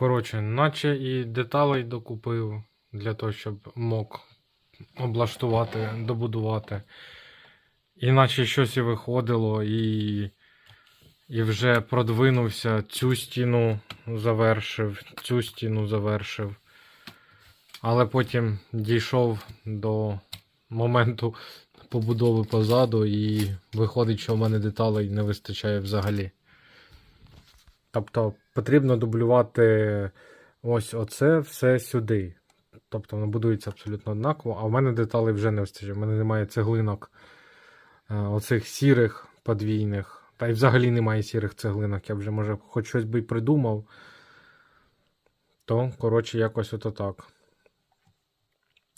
Коротше, наче і деталей докупив для того, щоб мог облаштувати, добудувати. Іначе щось і виходило, і, і вже продвинувся, цю стіну завершив, цю стіну завершив. Але потім дійшов до моменту побудови позаду, і виходить, що в мене деталей не вистачає взагалі. Тобто потрібно дублювати ось оце все сюди. Тобто воно будується абсолютно однаково, а в мене деталей вже не вистачає. В мене немає цеглинок е, оцих сірих подвійних. Та й взагалі немає сірих цеглинок. Я вже, може, хоч щось би й придумав. То, коротше, якось ото так.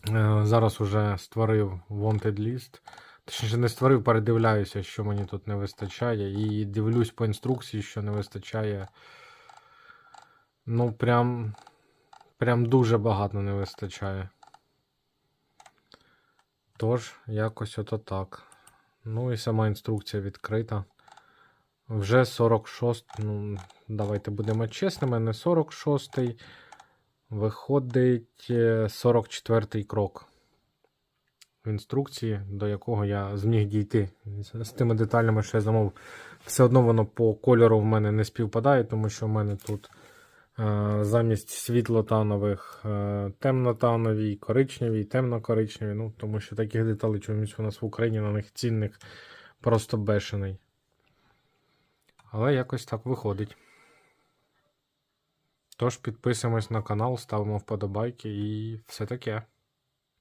Е, Зараз уже створив Wanted List. Точніше, не створив, передивляюся, що мені тут не вистачає. І дивлюсь по інструкції, що не вистачає. Ну, прям. Прям дуже багато не вистачає. Тож, якось ото так. Ну і сама інструкція відкрита. Вже 46. Ну, давайте будемо чесними, не 46-й. Виходить 44-й крок в інструкції, до якого я зміг дійти з, тими деталями, що я замовив. Все одно воно по кольору в мене не співпадає, тому що в мене тут е, замість світлотанових е, темнотанові, коричневі, темно-коричневі. Ну, тому що таких деталей чомусь у нас в Україні на них цінник просто бешений. Але якось так виходить. Тож підписуємось на канал, ставимо вподобайки і все таке.